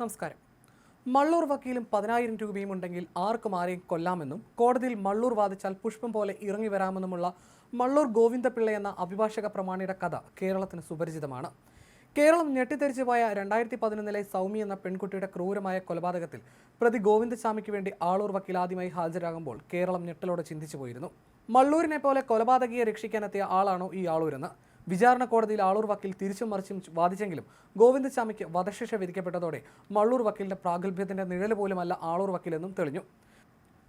നമസ്കാരം. മള്ളൂർ വക്കീലും പതിനായിരം രൂപയും ഉണ്ടെങ്കിൽ ആർക്കും ആരെയും കൊല്ലാമെന്നും കോടതിയിൽ മള്ളൂർ വാദിച്ചാൽ പുഷ്പം പോലെ ഇറങ്ങി വരാമെന്നുമുള്ള മള്ളൂർ ഗോവിന്ദപിള്ള എന്ന അഭിഭാഷക പ്രമാണിയുടെ കഥ കേരളത്തിന് സുപരിചിതമാണ്. കേരളം ഞെട്ടിത്തെറിച്ചു പോയ രണ്ടായിരത്തി പതിനൊന്നിലെ സൗമി എന്ന പെൺകുട്ടിയുടെ ക്രൂരമായ കൊലപാതകത്തിൽ പ്രതി ഗോവിന്ദസ്വാമിക്ക് വേണ്ടി ആളൂർ വക്കീൽ ആദ്യമായി ഹാജരാകുമ്പോൾ കേരളം ഞെട്ടലോടെ ചിന്തിച്ചു പോയിരുന്നു. മള്ളൂരിനെ പോലെ കൊലപാതകിയെ രക്ഷിക്കാനെത്തിയ ആളാണോ ഈ ആളൂരെന്ന്? വിചാരണ കോടതിയിൽ ആളൂർ വക്കീൽ തിരിച്ചും മറിച്ചും വാദിച്ചെങ്കിലും ഗോവിന്ദസ്വാമിക്ക് വധശിക്ഷ വിധിക്കപ്പെട്ടതോടെ മള്ളൂർ വക്കീലിന്റെ പ്രാഗൽഭ്യത്തിന്റെ നിഴൽ പോലുമല്ല ആളൂർ വക്കീലെന്നും തെളിഞ്ഞു.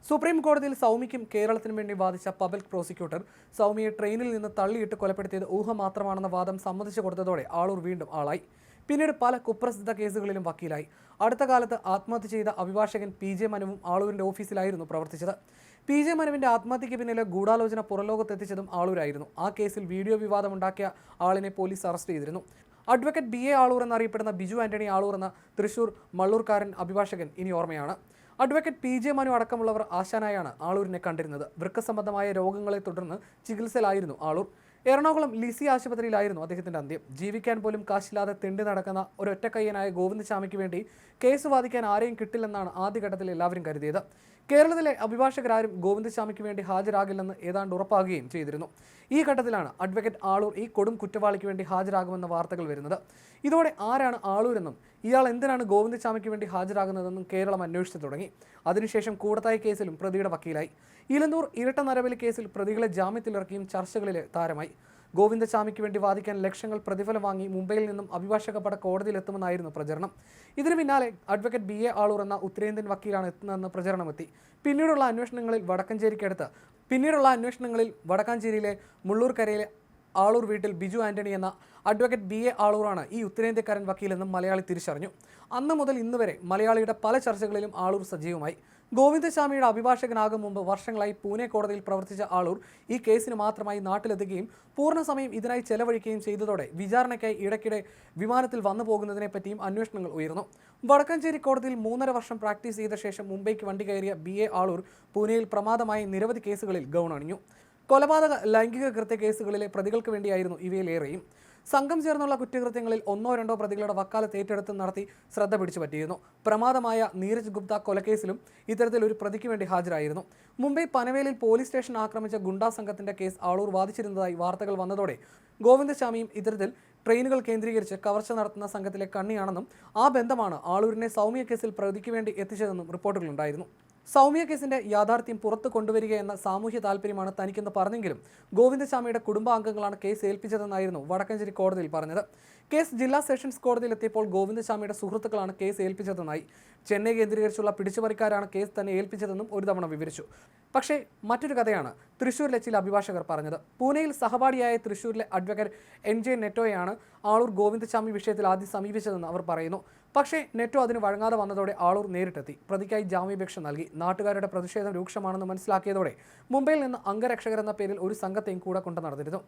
സുപ്രീം കോടതിയിൽ സൗമിക്കും കേരളത്തിനും വേണ്ടി വാദിച്ച പബ്ലിക് പ്രോസിക്യൂട്ടർ സൗമിയെ ട്രെയിനിൽ നിന്ന് തള്ളിയിട്ട് കൊലപ്പെടുത്തിയത് ഊഹം മാത്രമാണെന്ന വാദം സമ്മതിച്ചു കൊടുത്തതോടെ ആളൂർ വീണ്ടും ആളായി. പിന്നീട് പല കുപ്രസിദ്ധ കേസുകളിലും വക്കീലായി. അടുത്ത കാലത്ത് ആത്മഹത്യ ചെയ്ത അഭിഭാഷകൻ പി ജെ മനുവും ആളൂരിന്റെ ഓഫീസിലായിരുന്നു പ്രവർത്തിച്ചത്. പി ജെ മനുവിന്റെ ആത്മഹത്യയ്ക്ക് പിന്നിലെ ഗൂഢാലോചന പുറലോകത്തെത്തിച്ചതും ആളൂരായിരുന്നു. ആ കേസിൽ വീഡിയോ വിവാദമുണ്ടാക്കിയ ആളിനെ പോലീസ് അറസ്റ്റ് ചെയ്തിരുന്നു. അഡ്വക്കേറ്റ് ബി എ ആളൂർ എന്നറിയപ്പെടുന്ന ബിജു ആന്റണി ആളൂർ എന്ന തൃശൂർ മള്ളൂർക്കാരൻ അഭിഭാഷകൻ ഇനി ഓർമ്മയാണ്. അഡ്വക്കേറ്റ് പി ജെ മനു അടക്കമുള്ളവർ ആശാനായാണ് ആളൂരിനെ കണ്ടിരുന്നത്. വൃക്ക സംബന്ധമായ രോഗങ്ങളെ തുടർന്ന് ചികിത്സയിലായിരുന്നു ആളൂർ. എറണാകുളം ലിസി ആശുപത്രിയിലായിരുന്നു അദ്ദേഹത്തിന്റെ അന്ത്യം. ജീവിക്കാൻ പോലും കാശില്ലാതെ തെണ്ടി നടക്കുന്ന ഒറ്റക്കയ്യനായ ഗോവിന്ദസ്വാമിക്ക് വേണ്ടി കേസ് വാദിക്കാൻ ആരെയും കിട്ടില്ലെന്നാണ് ആദ്യഘട്ടത്തിൽ എല്ലാവരും കരുതിയത്. കേരളത്തിലെ അഭിഭാഷകരാരും ഗോവിന്ദസ്വാമിക്ക് വേണ്ടി ഹാജരാകില്ലെന്ന് ഏതാണ്ട് ഉറപ്പാകുകയും ചെയ്തിരുന്നു. ഈ ഘട്ടത്തിലാണ് അഡ്വക്കേറ്റ് ആളൂർ ഈ കൊടും കുറ്റവാളിക്ക് വേണ്ടി ഹാജരാകുമെന്ന വാർത്തകൾ വരുന്നത്. ഇതോടെ ആരാണ് ആളൂരെന്നും ഇയാൾ എന്തിനാണ് ഗോവിന്ദസ്വാമിക്ക് വേണ്ടി ഹാജരാകുന്നതെന്നും കേരളം അന്വേഷിച്ചു തുടങ്ങി. അതിനുശേഷം കൂടത്തായി കേസിലും പ്രതിയുടെ വക്കീലായി. ഇലന്തൂർ ഇരട്ട നരബലി കേസിൽ പ്രതികളെ ജാമ്യത്തിലിറക്കിയും ചർച്ചകളിലെ താരമായി. ഗോവിന്ദസ്വാമിക്ക് വേണ്ടി വാദിക്കാൻ ലക്ഷങ്ങൾ പ്രതിഫലം വാങ്ങി മുംബൈയിൽ നിന്നും അഭിഭാഷക പട കോടതിയിലെത്തുമെന്നായിരുന്നു പ്രചരണം. ഇതിനു പിന്നാലെ അഡ്വക്കേറ്റ് ബി എ ആളൂർ എന്ന ഉത്തരേന്ത്യൻ വക്കീലാണ് എത്തുന്നതെന്ന് പ്രചരണമെത്തി. പിന്നീടുള്ള അന്വേഷണങ്ങളിൽ വടക്കഞ്ചേരിക്കടുത്ത് പിന്നീടുള്ള അന്വേഷണങ്ങളിൽ വടക്കാഞ്ചേരിയിലെ മുള്ളൂർക്കരയിലെ ആളൂർ വീട്ടിൽ ബിജു ആന്റണി എന്ന അഡ്വക്കേറ്റ് ബി എ ആളൂറാണ് ഈ ഉത്തരേന്ത്യക്കാരൻ വക്കീലെന്നും മലയാളി തിരിച്ചറിഞ്ഞു. അന്ന് മുതൽ ഇന്ന് വരെ മലയാളിയുടെ പല ചർച്ചകളിലും ആളൂർ സജീവമായി. ഗോവിന്ദശാമിയുടെ അഭിഭാഷകനാകും മുമ്പ് വർഷങ്ങളായി പൂനെ കോടതിയിൽ പ്രവർത്തിച്ച ആളൂർ ഈ കേസിന് മാത്രമായി നാട്ടിലെത്തുകയും പൂർണസമയം ഇതിനായി ചെലവഴിക്കുകയും ചെയ്തതോടെ വിചാരണയ്ക്കായി ഇടയ്ക്കിടെ വിമാനത്തിൽ വന്നു പോകുന്നതിനെ പറ്റിയും അന്വേഷണങ്ങൾ ഉയർന്നു. വടക്കഞ്ചേരി കോടതിയിൽ മൂന്നര വർഷം പ്രാക്ടീസ് ചെയ്ത ശേഷം മുംബൈക്ക് വണ്ടി കയറിയ ബി എ ആളൂർ പൂനെയിൽ പ്രമാദമായ നിരവധി കേസുകളിൽ ഗൗൺ കൊലപാതക ലൈംഗിക കൃത്യ കേസുകളിലെ പ്രതികൾക്ക് വേണ്ടിയായിരുന്നു ഇവയിലേറെയും. സംഘം ചേർന്നുള്ള കുറ്റകൃത്യങ്ങളിൽ ഒന്നോ രണ്ടോ പ്രതികളുടെ വക്കാലത്ത് ഏറ്റെടുത്ത് നടത്തി ശ്രദ്ധ പിടിച്ചു പറ്റിയിരുന്നു. പ്രമാദമായ നീരജ് ഗുപ്ത കൊലക്കേസിലും ഇത്തരത്തിൽ ഒരു പ്രതിക്ക് വേണ്ടി ഹാജരായിരുന്നു. മുംബൈ പനവേലിൽ പോലീസ് സ്റ്റേഷൻ ആക്രമിച്ച ഗുണ്ടാ സംഘത്തിന്റെ കേസ് ആളൂർ വാദിച്ചിരുന്നതായി വാർത്തകൾ വന്നതോടെ ഗോവിന്ദസ്വാമിയും ഇത്തരത്തിൽ ട്രെയിനുകൾ കേന്ദ്രീകരിച്ച് കവർച്ച നടത്തുന്ന സംഘത്തിലെ കണ്ണിയാണെന്നും ആ ബന്ധമാണ് ആളൂരിനെ സൗമ്യ കേസിൽ പ്രതിക്ക് വേണ്ടി എത്തിച്ചതെന്നും റിപ്പോർട്ടുകളുണ്ടായിരുന്നു. സൗമ്യ കേസിന്റെ യാഥാർത്ഥ്യം പുറത്തു കൊണ്ടുവരിക എന്ന സാമൂഹ്യ താല്പര്യമാണ് തനിക്കെന്ന് പറഞ്ഞെങ്കിലും ഗോവിന്ദസ്വാമിയുടെ കുടുംബാംഗങ്ങളാണ് കേസ് ഏൽപ്പിച്ചതെന്നായിരുന്നു വടക്കഞ്ചേരി കോടതിയിൽ പറഞ്ഞത്. കേസ് ജില്ലാ സെഷൻസ് കോടതിയിൽ എത്തിയപ്പോൾ ഗോവിന്ദസ്വാമിയുടെ സുഹൃത്തുക്കളാണ് കേസ് ഏൽപ്പിച്ചതെന്നായി. ചെന്നൈ കേന്ദ്രീകരിച്ചുള്ള പിടിച്ചുപറിക്കാരാണ് കേസ് തന്നെ ഏൽപ്പിച്ചതെന്നും ഒരു തവണ വിവരിച്ചു. പക്ഷേ മറ്റൊരു കഥയാണ്. തൃശ്ശൂരിലെ ചില അഭിഭാഷകർ പറഞ്ഞത്. പൂനെയിൽ സഹപാഠിയായ തൃശ്ശൂരിലെ അഡ്വക്കേറ്റ് എൻ ജെ നെറ്റോയാണ് ആളൂർ ഗോവിന്ദസ്വാമി വിഷയത്തിൽ ആദ്യം സമീപിച്ചതെന്ന് അവർ പറയുന്നു. പക്ഷേ നെറ്റോ അതിന് വഴങ്ങാതെ വന്നതോടെ ആളൂർ നേരിട്ടെത്തി. പ്രതിക്കായി ജാമ്യാപേക്ഷ നൽകി. നാട്ടുകാരുടെ പ്രതിഷേധം രൂക്ഷമാണെന്ന് മനസ്സിലാക്കിയതോടെ മുംബൈയിൽ നിന്ന് അംഗരക്ഷകരെന്ന പേരിൽ ഒരു സംഘത്തെയും കൂടെ കൊണ്ടു നടന്നിരുന്നു.